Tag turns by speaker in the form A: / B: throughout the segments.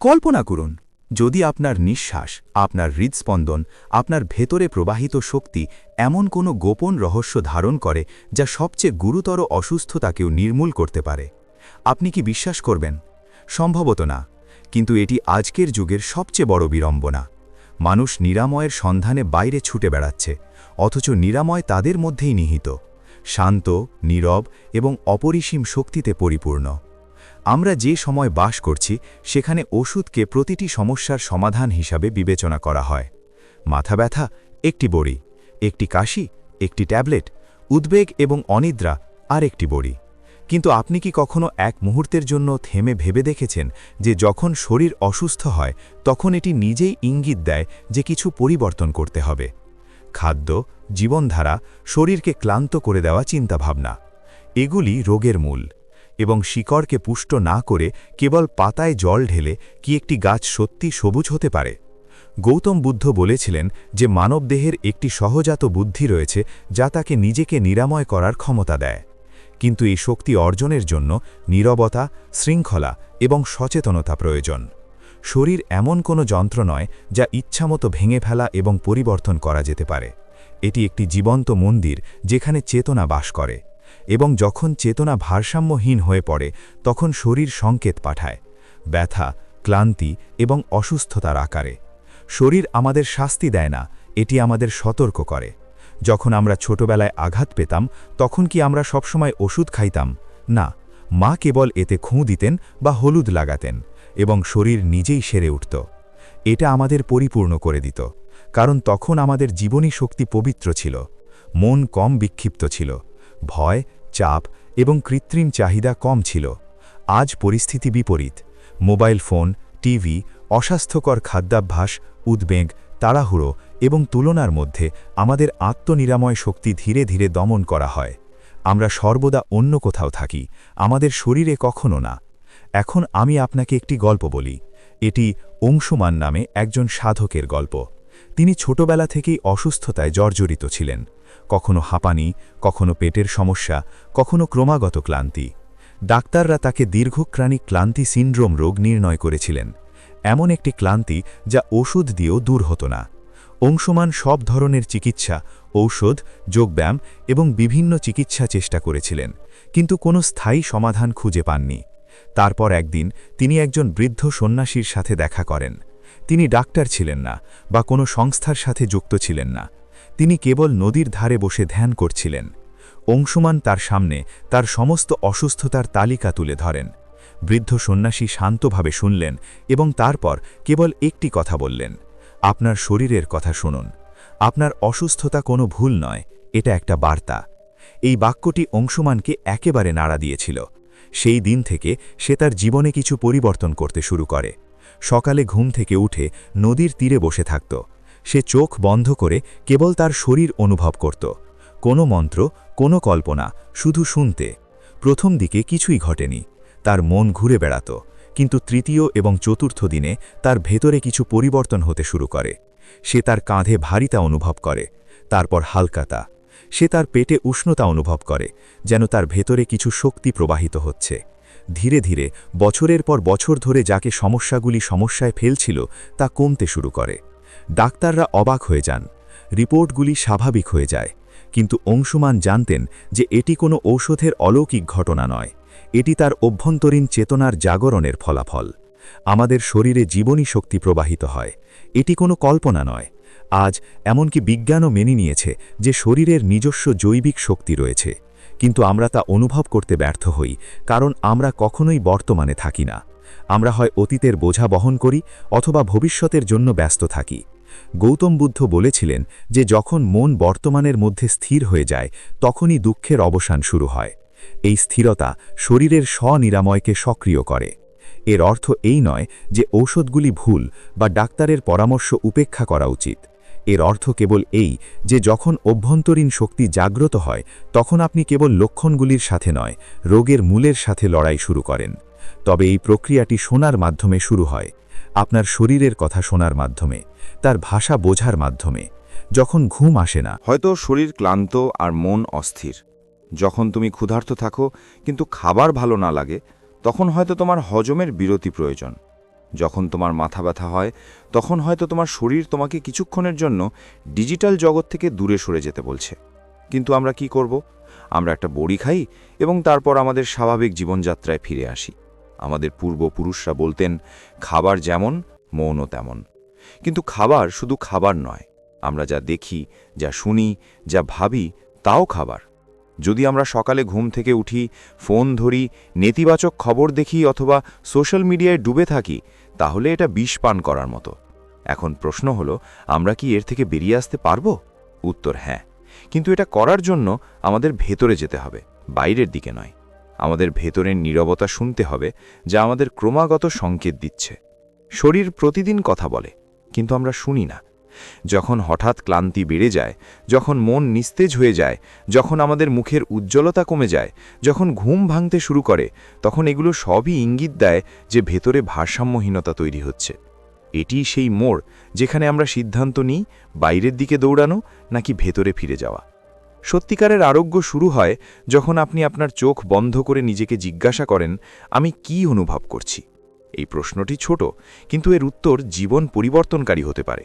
A: কল্পনা করুন, যদি আপনার নিঃশ্বাস, আপনার হৃদস্পন্দন, আপনার ভেতরে প্রবাহিত শক্তি এমন কোনো গোপন রহস্য ধারণ করে যা সবচেয়ে গুরুতর অসুস্থতাকেও নির্মূল করতে পারে। আপনি কি বিশ্বাস করবেন? সম্ভবত না, কিন্তু এটি আজকের যুগের সবচেয়ে বড় বিড়ম্বনা। মানুষ নিরাময়ের সন্ধানে বাইরে ছুটে বেড়াচ্ছে, অথচ নিরাময় তাদের মধ্যেই নিহিত। শান্ত, নীরব এবং অপরিসীম শক্তিতে পরিপূর্ণ। আমরা যে সময় বাস করছি, সেখানে ওষুধকে প্রতিটি সমস্যার সমাধান হিসাবে বিবেচনা করা হয়। মাথা ব্যথা, একটি বড়ি, একটি কাশি, একটি ট্যাবলেট, উদ্বেগ এবং অনিদ্রা, আর একটি বড়ি। কিন্তু আপনি কি কখনো এক মুহূর্তের জন্য থেমে ভেবে দেখেছেন যে যখন শরীর অসুস্থ হয়, তখন এটি নিজেই ইঙ্গিত দেয় যে কিছু পরিবর্তন করতে হবে? খাদ্য, জীবনধারা, শরীরকে ক্লান্ত করে দেওয়া চিন্তাভাবনা। এগুলি রোগের মূল। এবং শিকড়কে পুষ্ট না করে কেবল পাতায় জল ঢেলে কি একটি গাছ সত্যি সবুজ হতে পারে? গৌতম বুদ্ধ বলেছিলেন যে মানবদেহের একটি সহজাত বুদ্ধি রয়েছে যা তাকে নিজেকে নিরাময় করার ক্ষমতা দেয়। কিন্তু এই শক্তি অর্জনের জন্য নীরবতা, শৃঙ্খলা এবং সচেতনতা প্রয়োজন। শরীর এমন কোনো যন্ত্র নয় যা ইচ্ছামতো ভেঙে ফেলা এবং পরিবর্তন করা যেতে পারে। এটি একটি জীবন্ত মন্দির যেখানে চেতনা বাস করে। এবং যখন চেতনা ভারসাম্যহীন হয়ে পড়ে, তখন শরীর সংকেত পাঠায়, ব্যথা, ক্লান্তি এবং অসুস্থতার আকারে। শরীর আমাদের শাস্তি দেয় না, এটি আমাদের সতর্ক করে। যখন আমরা ছোটবেলায় আঘাত পেতাম, তখন কি আমরা সবসময় ওষুধ খাইতাম? না, মা কেবল এতে খুঁ দিতেন বা হলুদ লাগাতেন এবং শরীর নিজেই সেরে উঠত। এটা আমাদের পরিপূর্ণ করে দিত, কারণ তখন আমাদের জীবনী শক্তি পবিত্র ছিল, মন কম বিক্ষিপ্ত ছিল, ভয় চাপ এবং কৃত্রিম চাহিদা কম ছিল। আজ পরিস্থিতি বিপরীত। মোবাইল ফোন, টিভি, অস্বাস্থ্যকর খাদ্যাভ্যাস, উদ্বেগ, তাড়াহুড়ো এবং তুলনার মধ্যে আমাদের আত্মনিরাময় শক্তি ধীরে ধীরে দমন করা হয়। আমরা সর্বদা অন্য কোথাও থাকি, আমাদের শরীরে কখনো না। এখন আমি আপনাকে একটি গল্প বলি। এটি অংশুমান নামে একজন সাধকের গল্প। তিনি ছোটবেলা থেকেই অসুস্থতায় জর্জরিত ছিলেন, কখনো হাঁপানি, কখনো পেটের সমস্যা, কখনো ক্রমাগত ক্লান্তি। ডাক্তাররা তাকে দীর্ঘক্রাণী ক্লান্তি সিন্ড্রোম রোগ নির্ণয় করেছিলেন, এমন একটি ক্লান্তি যা ওষুধ দিয়েও দূর হতো না। অংশমান সব ধরনের চিকিৎসা, ঔষধ, যোগব্যায়াম এবং বিভিন্ন চিকিৎসা চেষ্টা করেছিলেন, কিন্তু কোনো স্থায়ী সমাধান খুঁজে পাননি। তারপর একদিন তিনি একজন বৃদ্ধ সন্ন্যাসীর সাথে দেখা করেন। তিনি ডাক্তার ছিলেন না বা কোনো সংস্থার সাথে যুক্ত ছিলেন না। তিনি কেবল নদীর ধারে বসে ধ্যান করছিলেন। অংশুমান তার সামনে তার সমস্ত অসুস্থতার তালিকা তুলে ধরেন। বৃদ্ধ সন্ন্যাসী শান্তভাবে শুনলেন এবং তারপর কেবল একটি কথা বললেন, আপনার শরীরের কথা শুনুন। আপনার অসুস্থতা কোনো ভুল নয়, এটা একটা বার্তা। এই বাক্যটি অংশুমানকে একেবারে নাড়া দিয়েছিল। সেই দিন থেকে সে তার জীবনে কিছু পরিবর্তন করতে শুরু করে। সকালে ঘুম থেকে উঠে নদীর তীরে বসে থাকত। সে চোখ বন্ধ করে কেবল তার শরীর অনুভব করত। কোনো মন্ত্র, কোনো কল্পনা, শুধু শুনতে। প্রথম দিকে কিছুই ঘটেনি। তার মন ঘুরে বেড়াত, কিন্তু তৃতীয় এবং চতুর্থ দিনে তার ভেতরে কিছু পরিবর্তন হতে শুরু করে। সে তার কাঁধে ভারিতা অনুভব করে, তারপর হালকাতা সে তার পেটে উষ্ণতা অনুভব করে, যেন তার ভেতরে কিছু শক্তি প্রবাহিত হচ্ছে। ধীরে ধীরে বছরের পর বছর ধরে যাকে সমস্যাগুলি সমস্যায় ফেলছিল তা কমতে শুরু করে। ডাক্তাররা অবাক হয়ে যান। রিপোর্টগুলি স্বাভাবিক হয়ে যায়। কিন্তু অংশুমান জানতেন যে এটি কোনো ঔষধের অলৌকিক ঘটনা নয়। এটি তার অভ্যন্তরীণ চেতনার জাগরণের ফলাফল। আমাদের শরীরে জীবনী শক্তি প্রবাহিত হয়। এটি কোনো কল্পনা নয়। আজ এমনকি বিজ্ঞানও মেনে নিয়েছে যে শরীরের নিজস্ব জৈবিক শক্তি রয়েছে। কিন্তু আমরা তা অনুভব করতে ব্যর্থ হই, কারণ আমরা কখনোই বর্তমানে থাকি না। আমরা হয় অতীতের বোঝা বহন করি অথবা ভবিষ্যতের জন্য ব্যস্ত থাকি। গৌতম বুদ্ধ বলেছিলেন যে, যখন মন বর্তমানের মধ্যে স্থির হয়ে যায়, তখনই দুঃখের অবসান শুরু হয়। এই স্থিরতা শরীরের স্বনিরাময়কে সক্রিয় করে। এর অর্থ এই নয় যে, ঔষধগুলি ভুল বা ডাক্তারের পরামর্শ উপেক্ষা করা উচিত। এর অর্থ কেবল এই যে যখন অভ্যন্তরীণ শক্তি জাগ্রত হয়, তখন আপনি কেবল লক্ষণগুলির সাথে নয়, রোগের মূলের সাথে লড়াই শুরু করেন। তবে এই প্রক্রিয়াটি শোনার মাধ্যমে শুরু হয়। আপনার শরীরের কথা শোনার মাধ্যমে, তার ভাষা বোঝার মাধ্যমে। যখন ঘুম আসে না,
B: হয়তো শরীর ক্লান্ত আর মন অস্থির। যখন তুমি ক্ষুধার্ত থাকো, কিন্তু খাবার ভালো না লাগে, তখন হয়তো তোমার হজমের বিরতি প্রয়োজন। যখন তোমার মাথা ব্যথা হয়, তখন হয়তো তোমার শরীর তোমাকে কিছুক্ষণের জন্য ডিজিটাল জগৎ থেকে দূরে সরে যেতে বলছে। কিন্তু আমরা কি করব? আমরা একটা বড়ি খাই এবং তারপর আমাদের স্বাভাবিক জীবনযাত্রায় ফিরে আসি। আমাদের পূর্বপুরুষরা বলতেন, খাবার যেমন, মৌনও তেমন। কিন্তু খাবার শুধু খাবার নয়। আমরা যা দেখি, যা শুনি, যা ভাবি, তাও খাবার। যদি আমরা সকালে ঘুম থেকে উঠি, ফোন ধরি, নেতিবাচক খবর দেখি অথবা সোশ্যাল মিডিয়ায় ডুবে থাকি তাহলে এটা বিষ পান করার মতো। এখন প্রশ্ন হলো, আমরা কি এর থেকে বেরিয়ে আসতে পারব? উত্তর হ্যাঁ। কিন্তু এটা করার জন্য আমাদের ভেতরে যেতে হবে, বাইরের দিকে নয়। আমাদের ভেতরের নীরবতা শুনতে হবে, যা আমাদের ক্রমাগত সংকেত দিচ্ছে। শরীর প্রতিদিন কথা বলে, কিন্তু আমরা শুনি না। যখন হঠাৎ ক্লান্তি বেড়ে যায়, যখন মন নিস্তেজ হয়ে যায়, যখন আমাদের মুখের উজ্জ্বলতা কমে যায়, যখন ঘুম ভাঙতে শুরু করে, তখন এগুলো সবই ইঙ্গিত দেয় যে ভেতরে ভারসাম্যহীনতা তৈরি হচ্ছে। এটি সেই মোড় যেখানে আমরা সিদ্ধান্ত নিই বাইরের দিকে দৌড়ানো নাকি ভেতরে ফিরে যাওয়া। সত্যিকারের আরোগ্য শুরু হয় যখন আপনি আপনার চোখ বন্ধ করে নিজেকে জিজ্ঞাসা করেন, আমি কি অনুভব করছি? এই প্রশ্নটি ছোট, কিন্তু এর উত্তর জীবন পরিবর্তনকারী হতে পারে।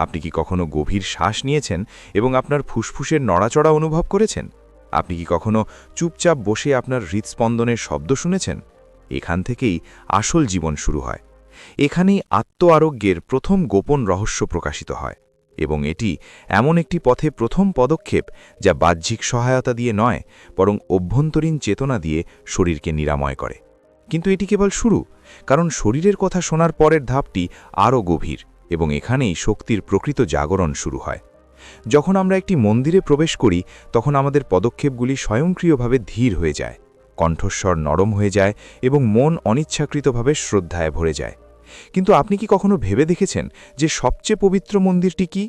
B: আপনি কি কখনো গভীর শ্বাস নিয়েছেন এবং আপনার ফুসফুসের নড়াচড়া অনুভব করেছেন? আপনি কি কখনো চুপচাপ বসে আপনার হৃদস্পন্দনের শব্দ শুনেছেন? এখান থেকেই আসল জীবন শুরু হয়। এখানেই আত্ম আরোগ্যের প্রথম গোপন রহস্য প্রকাশিত হয় এবং এটি এমন একটি পথে প্রথম পদক্ষেপ যা বাহ্যিক সহায়তা দিয়ে নয়, বরং অভ্যন্তরীণ চেতনা দিয়ে শরীরকে নিরাময় করে। কিন্তু এটি কেবল শুরু, কারণ শরীরের কথা শোনার পরের ধাপটি আরও গভীর। এবং এখানেই শক্তির প্রকৃত জাগরণ শুরু হয়। যখন আমরা একটি মন্দিরে প্রবেশ করি, তখন আমাদের পদক্ষেপগুলি স্বয়ংক্রিয়ভাবে ধীর হয়ে যায়, কণ্ঠস্বর নরম হয়ে যায় এবং মন অনিচ্ছাকৃতভাবে শ্রদ্ধায় ভরে যায়। কিন্তু আপনি কি কখনো ভেবে দেখেছেন যে সবচেয়ে পবিত্র মন্দিরটি কি?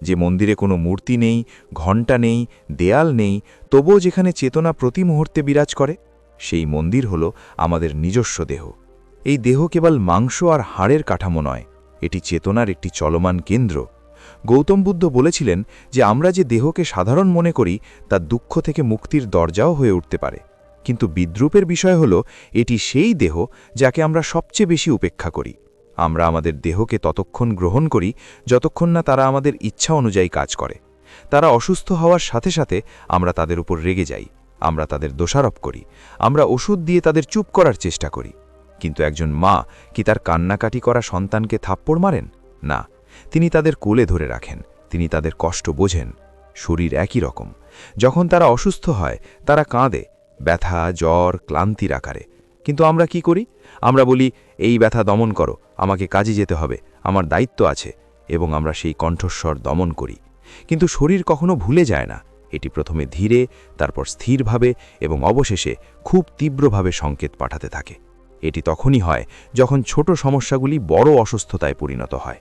B: যে মন্দিরে কোনো মূর্তি নেই, ঘণ্টা নেই, দেয়াল নেই, তবুও যেখানে চেতনা প্রতি মুহূর্তে বিরাজ করে? সেই মন্দির হল আমাদের নিজস্ব দেহ। এই দেহ কেবল মাংস আর হাড়ের কাঠামো নয় এটি চেতনার একটি চলমান কেন্দ্র। গৌতম বুদ্ধ বলেছিলেন যে আমরা যে দেহকে সাধারণ মনে করি, তা দুঃখ থেকে মুক্তির দরজাও হয়ে উঠতে পারে। কিন্তু বিদ্রুপের বিষয় হল, এটি সেই দেহ যাকে আমরা সবচেয়ে বেশি উপেক্ষা করি। আমরা আমাদের দেহকে ততক্ষণ গ্রহণ করি যতক্ষণ না তারা আমাদের ইচ্ছা অনুযায়ী কাজ করে। তারা অসুস্থ হওয়ার সাথে সাথে আমরা তাদের উপর রেগে যাই। আমরা তাদের দোষারোপ করি। আমরা ওষুধ দিয়ে তাদের চুপ করার চেষ্টা করি। কিন্তু একজন মা কি তার কান্নাকাটি করা সন্তানকে থাপ্পড় মারেন? না, তিনি তাদের কোলে ধরে রাখেন, তিনি তাদের কষ্ট বোঝেন, শরীর একই রকম। যখন তারা অসুস্থ হয়, তারা কাঁদে, ব্যথা, জ্বর, ক্লান্তির আকারে। কিন্তু আমরা কি করি? আমরা বলি, এই ব্যথা দমন করো, আমাকে কাজে যেতে হবে, আমার দায়িত্ব আছে, এবং আমরা সেই কণ্ঠস্বর দমন করি। কিন্তু শরীর কখনো ভুলে যায় না। এটি প্রথমে ধীরে, তারপর স্থিরভাবে এবং অবশেষে খুব তীব্রভাবে সংকেত পাঠাতে থাকে। এটি তখনই হয় যখন ছোট সমস্যাগুলি বড় অসুস্থতায় পরিণত হয়।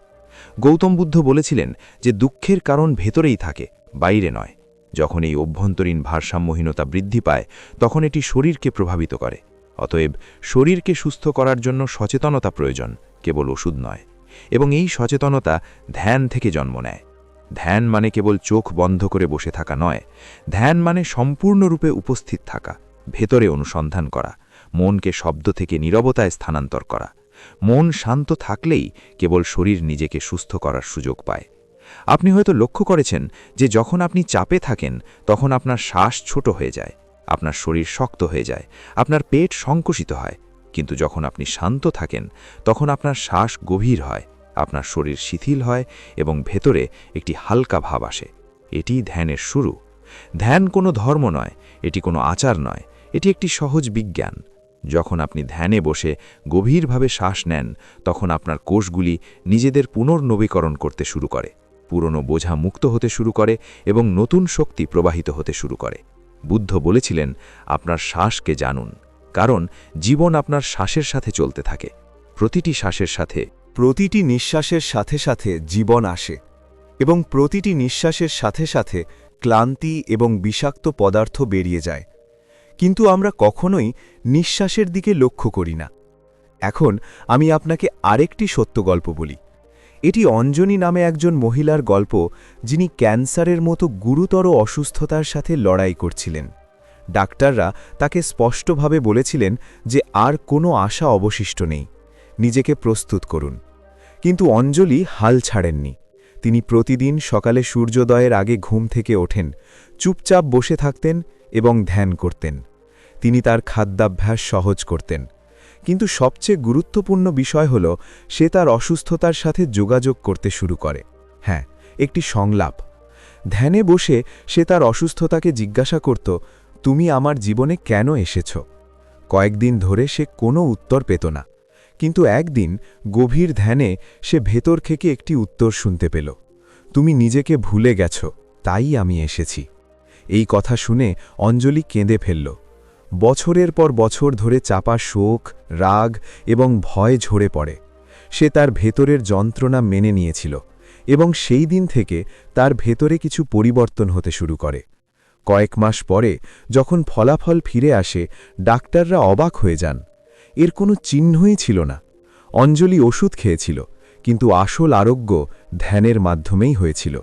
B: গৌতম বুদ্ধ বলেছিলেন যে দুঃখের কারণ ভেতরেই থাকে, বাইরে নয়। যখন এই অভ্যন্তরীণ ভারসাম্যহীনতা বৃদ্ধি পায়, তখন এটি শরীরকে প্রভাবিত করে। অতএব শরীরকে সুস্থ করার জন্য সচেতনতা প্রয়োজন, কেবল ওষুধ নয়। এবং এই সচেতনতা ধ্যান থেকে জন্ম নেয়। ধ্যান মানে কেবল চোখ বন্ধ করে বসে থাকা নয়, ধ্যান মানে সম্পূর্ণরূপে উপস্থিত থাকা, ভেতরে অনুসন্ধান করা। মনকে শব্দ থেকে নীরবতায় স্থানান্তর করা। মন শান্ত থাকলেই কেবল শরীর নিজেকে সুস্থ করার সুযোগ পায়। আপনি হয়তো লক্ষ্য করেছেন যে যখন আপনি চাপে থাকেন, তখন আপনার শ্বাস ছোট হয়ে যায়, আপনার শরীর শক্ত হয়ে যায়, আপনার পেট সংকুচিত হয়। কিন্তু যখন আপনি শান্ত থাকেন, তখন আপনার শ্বাস গভীর হয়, আপনার শরীর শিথিল হয় এবং ভেতরে একটি হালকা ভাব আসে। এটি ধ্যানের শুরু। ধ্যান কোনো ধর্ম নয়, এটি কোনো আচার নয়, এটি একটি সহজ বিজ্ঞান। যখন আপনি ধ্যানে বসে গভীরভাবে শ্বাস নেন, তখন আপনার কোষগুলি নিজেদের পুনর্নবীকরণ করতে শুরু করে। পুরনো বোঝা মুক্ত হতে শুরু করে এবং নতুন শক্তি প্রবাহিত হতে শুরু করে। বুদ্ধ বলেছিলেন, আপনার শ্বাসকে জানুন, কারণ জীবন আপনার শ্বাসের সাথে চলতে থাকে। প্রতিটি শ্বাসের সাথে
C: প্রতিটি নিঃশ্বাসের সাথে সাথে জীবন আসে এবং প্রতিটি নিঃশ্বাসের সাথে সাথে ক্লান্তি এবং বিষাক্ত পদার্থ বেরিয়ে যায়। কিন্তু আমরা কখনোই নিঃশ্বাসের দিকে লক্ষ্য করি না। এখন আমি আপনাকে আরেকটি সত্য গল্প বলি। এটি অঞ্জনী নামে একজন মহিলার গল্প যিনি ক্যান্সারের মতো গুরুতর অসুস্থতার সাথে লড়াই করছিলেন। ডাক্তাররা তাকে স্পষ্টভাবে বলেছিলেন যে আর কোনো আশা অবশিষ্ট নেই। নিজেকে প্রস্তুত করুন। কিন্তু অঞ্জলি হাল ছাড়েননি। তিনি প্রতিদিন সকালে সূর্যোদয়ের আগে ঘুম থেকে ওঠেন, চুপচাপ বসে থাকতেন এবং ধ্যান করতেন। তিনি তার খাদ্যাভ্যাস সহজ করতেন। কিন্তু সবচেয়ে গুরুত্বপূর্ণ বিষয় হল, সে তার অসুস্থতার সাথে যোগাযোগ করতে শুরু করে। হ্যাঁ একটি সংলাপ। ধ্যানে বসে সে তার অসুস্থতাকে জিজ্ঞাসা করত, তুমি আমার জীবনে কেন এসেছ? কয়েকদিন ধরে সে কোনো উত্তর পেত না। কিন্তু একদিন, গভীর ধ্যানে সে ভেতর থেকে একটি উত্তর শুনতে পেল, তুমি নিজেকে ভুলে গেছ, তাই আমি এসেছি। এই কথা শুনে অঞ্জলি কেঁদে ফেলল। বছরের পর বছর ধরে চাপা শোক, রাগ এবং ভয় ঝরে পড়ে। সে তার ভেতরের যন্ত্রণা মেনে নিয়েছিল এবং সেই দিন থেকে তার ভেতরে কিছু পরিবর্তন হতে শুরু করে। কয়েক মাস পরে যখন ফলাফল ফিরে আসে, ডাক্তাররা অবাক হয়ে যান। এর কোনো চিহ্নই ছিল না। অঞ্জলি ওষুধ খেয়েছিল, কিন্তু আসল আরোগ্য ধ্যানের মাধ্যমেই হয়েছিল।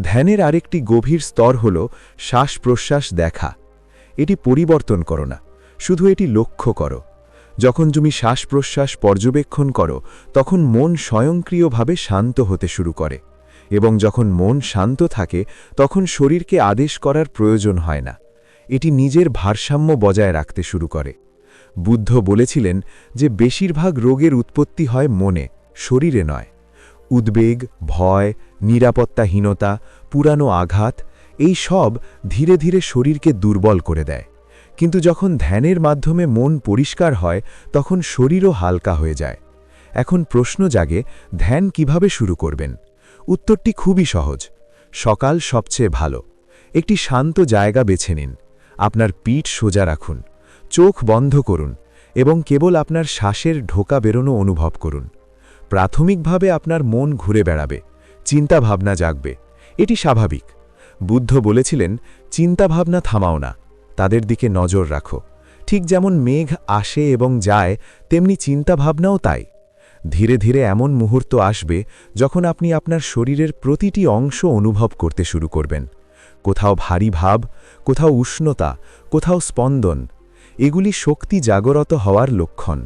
C: ধ্যানের আরেকটি গভীর স্তর হল শ্বাস প্রশ্বাস দেখা। এটি পরিবর্তন করো না, শুধু এটি লক্ষ্য করো। যখন তুমি শ্বাস প্রশ্বাস পর্যবেক্ষণ করো, তখন মন স্বয়ংক্রিয়ভাবে শান্ত হতে শুরু করে এবং যখন মন শান্ত থাকে, তখন শরীরকে আদেশ করার প্রয়োজন হয় না। এটি নিজের ভারসাম্য বজায় রাখতে শুরু করে। বুদ্ধ বলেছিলেন যে বেশিরভাগ রোগের উৎপত্তি হয় মনে, শরীরে নয়। উদ্বেগ, ভয়, নিরাপত্তাহীনতা, পুরানো আঘাত এই সব ধীরে ধীরে শরীরকে দুর্বল করে দেয়। কিন্তু যখন ধ্যানের মাধ্যমে মন পরিষ্কার হয়, তখন শরীরও হালকা হয়ে যায়। এখন প্রশ্ন জাগে, ধ্যান কীভাবে শুরু করবেন? উত্তরটি খুবই সহজ। সকাল সবচেয়ে ভালো। একটি শান্ত জায়গা বেছে নিন। আপনার পিঠ সোজা রাখুন। চোখ বন্ধ করুন এবং কেবল আপনার শ্বাসের ঢোকা বেরোনো অনুভব করুন। প্রাথমিকভাবে আপনার মন ঘুরে বেড়াবে। চিন্তাভাবনা জাগবে। এটি স্বাভাবিক। বুদ্ধ বলেছিলেন, চিন্তাভাবনা থামাও না, তাদের দিকে নজর রাখো। ঠিক যেমন মেঘ আসে এবং যায়, তেমনি চিন্তাভাবনাও তাই। ধীরে ধীরে এমন মুহূর্ত আসবে যখন আপনি আপনার শরীরের প্রতিটি অংশ অনুভব করতে শুরু করবেন। কোথাও ভারী ভাব, কোথাও উষ্ণতা, কোথাও স্পন্দন, এগুলি শক্তি জাগরত হওয়ার লক্ষণ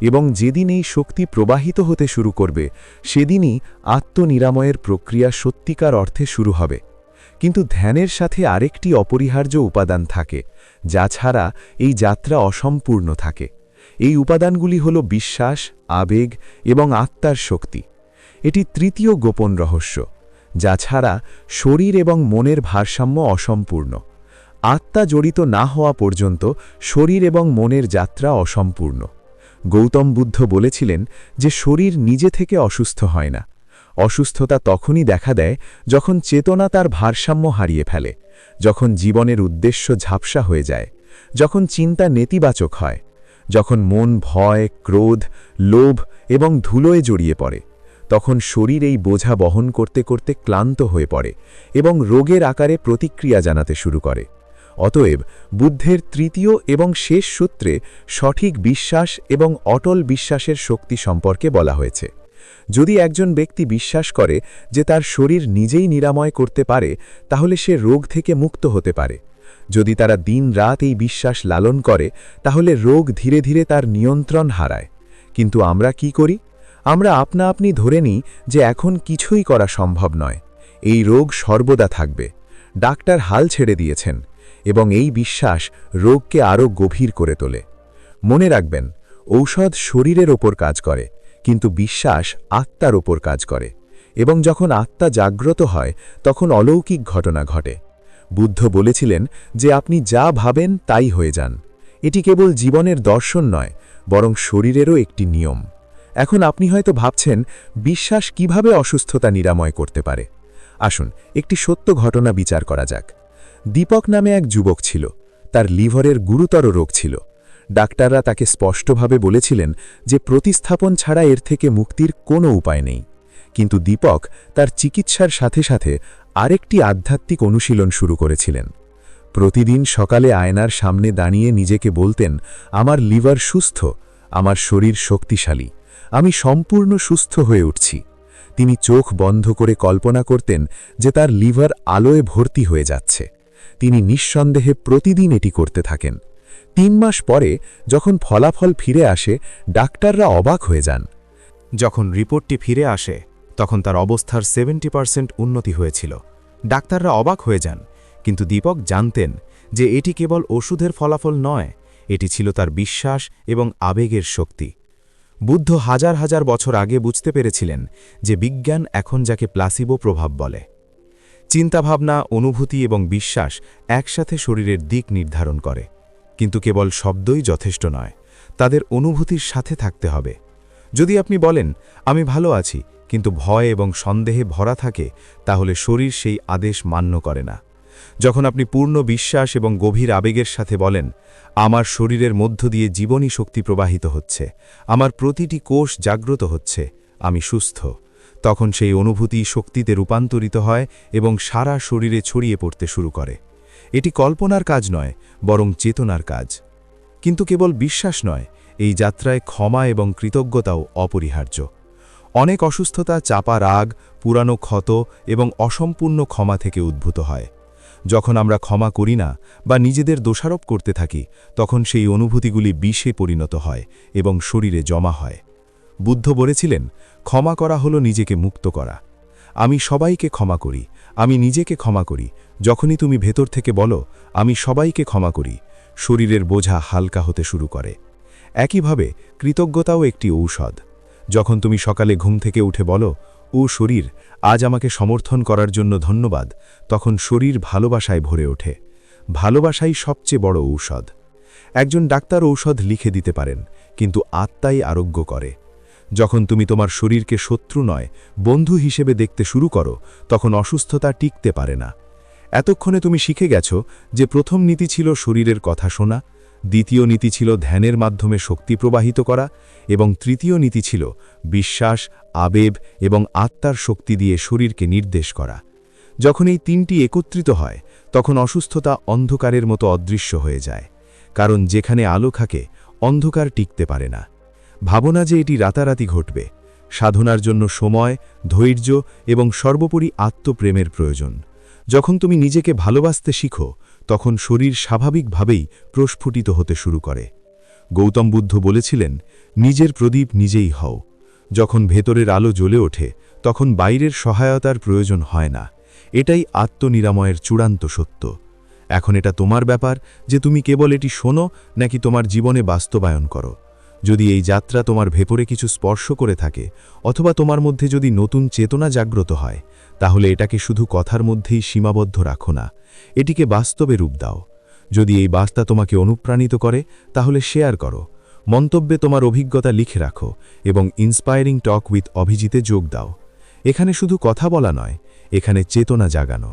C: এবং যেদিন এই শক্তি প্রবাহিত হতে শুরু করবে, সেদিনই আত্মনিরাময়ের প্রক্রিয়া সত্যিকার অর্থে শুরু হবে। কিন্তু ধ্যানের সাথে আরেকটি অপরিহার্য উপাদান থাকে, যা ছাড়া এই যাত্রা অসম্পূর্ণ থাকে। এই উপাদানগুলি হল বিশ্বাস, আবেগ এবং আত্মার শক্তি। এটি তৃতীয় গোপন রহস্য, যা ছাড়া শরীর এবং মনের ভারসাম্য অসম্পূর্ণ। আত্মা জড়িত না হওয়া পর্যন্ত শরীর এবং মনের যাত্রা অসম্পূর্ণ। গৌতম বুদ্ধ বলেছিলেন যে শরীর নিজে থেকে অসুস্থ হয় না। অসুস্থতা তখনই দেখা দেয় যখন চেতনা তার ভারসাম্য হারিয়ে ফেলে, যখন জীবনের উদ্দেশ্য ঝাপসা হয়ে যায়, যখন চিন্তা নেতিবাচক হয়, যখন মন ভয়, ক্রোধ, লোভ এবং ধুলোয় জড়িয়ে পড়ে, তখন শরীর এই বোঝা বহন করতে করতে ক্লান্ত হয়ে পড়ে এবং রোগের আকারে প্রতিক্রিয়া জানাতে শুরু করে। অতএব বুদ্ধের তৃতীয় এবং শেষ সূত্রে সঠিক বিশ্বাস এবং অটল বিশ্বাসের শক্তি সম্পর্কে বলা হয়েছে। যদি একজন ব্যক্তি বিশ্বাস করে যে তার শরীর নিজেই নিরাময় করতে পারে, তাহলে সে রোগ থেকে মুক্ত হতে পারে। যদি তারা দিন রাত এই বিশ্বাস লালন করে, তাহলে রোগ ধীরে ধীরে তার নিয়ন্ত্রণ হারায়। কিন্তু আমরা কি করি? আমরা আপনা আপনি ধরে নিই যে এখন কিছুই করা সম্ভব নয়। এই রোগ সর্বদা থাকবে। ডাক্তার হাল ছেড়ে দিয়েছেন এবং এই বিশ্বাস রোগকে আরও গভীর করে তোলে। মনে রাখবেন, ঔষধ শরীরের ওপর কাজ করে কিন্তু বিশ্বাস আত্মার ওপর কাজ করে এবং যখন আত্মা জাগ্রত হয়, তখন অলৌকিক ঘটনা ঘটে। বুদ্ধ বলেছিলেন যে আপনি যা ভাবেন তাই হয়ে যান। এটি কেবল জীবনের দর্শন নয়, বরং শরীরেরও একটি নিয়ম। এখন আপনি হয়তো ভাবছেন, বিশ্বাস কীভাবে অসুস্থতা নিরাময় করতে পারে? আসুন, একটি সত্য ঘটনা বিচার করা যাক। দীপক নামে এক যুবক ছিল। তার লিভারের গুরুতর রোগ ছিল। ডাক্তাররা তাকে স্পষ্টভাবে বলেছিলেন যে প্রতিস্থাপন ছাড়া এর থেকে মুক্তির কোনো উপায় নেই। কিন্তু দীপক তার চিকিৎসার সাথে সাথে আরেকটি আধ্যাত্মিক অনুশীলন শুরু করেছিলেন। প্রতিদিন সকালে আয়নার সামনে দাঁড়িয়ে নিজেকে বলতেন, আমার লিভার সুস্থ, আমার শরীর শক্তিশালী, আমি সম্পূর্ণ সুস্থ হয়ে উঠছি। তিনি চোখ বন্ধ করে কল্পনা করতেন যে তার লিভার আলোয় ভর্তি হয়ে যাচ্ছে। তিনি নিঃসন্দেহে প্রতিদিন এটি করতে থাকেন। তিন মাস পরে যখন ফলাফল ফিরে আসে, ডাক্তাররা অবাক হয়ে যান।
A: যখন রিপোর্টটি ফিরে আসে, তখন তার অবস্থার সেভেন্টি পার্সেন্ট উন্নতি হয়েছিল। ডাক্তাররা অবাক হয়ে যান, কিন্তু দীপক জানতেন যে এটি কেবল ওষুধের ফলাফল নয়, এটি ছিল তার বিশ্বাস এবং আবেগের শক্তি। বুদ্ধ হাজার হাজার বছর আগে বুঝতে পেরেছিলেন যে বিজ্ঞান এখন যাকে প্লাসিবো প্রভাব বলে। চিন্তাভাবনা, অনুভূতি এবং বিশ্বাস একসাথে শরীরের দিক নির্ধারণ করে। কিন্তু কেবল শব্দই যথেষ্ট নয়, তাদের অনুভূতির সাথে থাকতে হবে। যদি আপনি বলেন, আমি ভালো আছি, কিন্তু ভয় এবং সন্দেহে ভরা থাকে, তাহলে শরীর সেই আদেশ মান্য করে না। যখন আপনি পূর্ণ বিশ্বাস এবং গভীর আবেগের সাথে বলেন, আমার শরীরের মধ্য দিয়ে জীবনী শক্তি প্রবাহিত হচ্ছে, আমার প্রতিটি কোষ জাগ্রত হচ্ছে, আমি সুস্থ, তখন সেই অনুভূতি শক্তিতে রূপান্তরিত হয় এবং সারা শরীরে ছড়িয়ে পড়তে শুরু করে। এটি কল্পনার কাজ নয়, বরং চেতনার কাজ। কিন্তু কেবল বিশ্বাস নয়, এই যাত্রায় ক্ষমা এবং কৃতজ্ঞতাও অপরিহার্য। অনেক অসুস্থতা, চাপা রাগ, পুরানো ক্ষত এবং অসম্পূর্ণ ক্ষমা থেকে উদ্ভূত হয়। যখন আমরা ক্ষমা করি না বা নিজেদের দোষারোপ করতে থাকি, তখন সেই অনুভূতিগুলি বিষে পরিণত হয় এবং শরীরে জমা হয়। বুদ্ধ বলেছিলেন, ক্ষমা করা হলো নিজেকে মুক্ত করা। আমি সবাইকে ক্ষমা করি, আমি নিজেকে ক্ষমা করি যখনই তুমি ভেতর থেকে বলো, আমি সবাইকে ক্ষমা করি, শরীরের বোঝা হালকা হতে শুরু করে। একইভাবে কৃতজ্ঞতাও একটি ঔষধ। যখন তুমি সকালে ঘুম থেকে উঠে বলো, ও শরীর, আজ আমাকে সমর্থন করার জন্য ধন্যবাদ, তখন শরীর ভালোবাসায় ভরে ওঠে। ভালোবাসাই সবচেয়ে বড় ঔষধ। একজন ডাক্তার ঔষধ লিখে দিতে পারেন, কিন্তু আত্মাই আরোগ্য করে। যখন তুমি তোমার শরীরকে শত্রু নয়, বন্ধু হিসেবে দেখতে শুরু করো, তখন অসুস্থতা টিকতে পারে না। এতক্ষণে তুমি শিখে গেছ যে প্রথম নীতি ছিল শরীরের কথা শোনা, দ্বিতীয় নীতি ছিল ধ্যানের মাধ্যমে শক্তি প্রবাহিত করা, এবং তৃতীয় নীতি ছিল বিশ্বাস, আবেগ এবং আত্মার শক্তি দিয়ে শরীরকে নির্দেশ করা। যখন এই তিনটি একত্রিত হয়, তখন অসুস্থতা অন্ধকারের মতো অদৃশ্য হয়ে যায়, কারণ যেখানে আলো থাকে, অন্ধকার টিকতে পারে না। ভাবনা যে এটি রাতারাতি ঘটবে, সাধনার জন্য সময়, ধৈর্য এবং সর্বোপরি আত্মপ্রেমের প্রয়োজন। যখন তুমি নিজেকে ভালোবাসতে শিখো, তখন শরীর স্বাভাবিকভাবেই প্রস্ফুটিত হতে শুরু করে। গৌতম বুদ্ধ বলেছিলেন, নিজের প্রদীপ নিজেই হও। যখন ভেতরের আলো জ্বলে ওঠে, তখন বাইরের সহায়তার প্রয়োজন হয় না। এটাই আত্মনিরাময়ের চূড়ান্ত সত্য। এখন এটা তোমার ব্যাপার যে তুমি কেবল এটি শোনো, নাকি তোমার জীবনে বাস্তবায়ন করো। যদি এই যাত্রা তোমার ভেপরে কিছু স্পর্শ করে থাকে, অথবা তোমার মধ্যে যদি নতুন চেতনা জাগ্রত হয়, তাহলে এটাকে শুধু কথার মধ্যেই সীমাবদ্ধ রাখো না, এটিকে বাস্তবে রূপ দাও। যদি এই বাস্তা তোমাকে অনুপ্রাণিত করে, তাহলে শেয়ার করো, মন্তব্যে তোমার অভিজ্ঞতা লিখে রাখো, এবং ইন্সপায়ারিং টক উইথ অভিজিতে যোগ দাও। এখানে শুধু কথা বলা নয়, এখানে চেতনা জাগানো।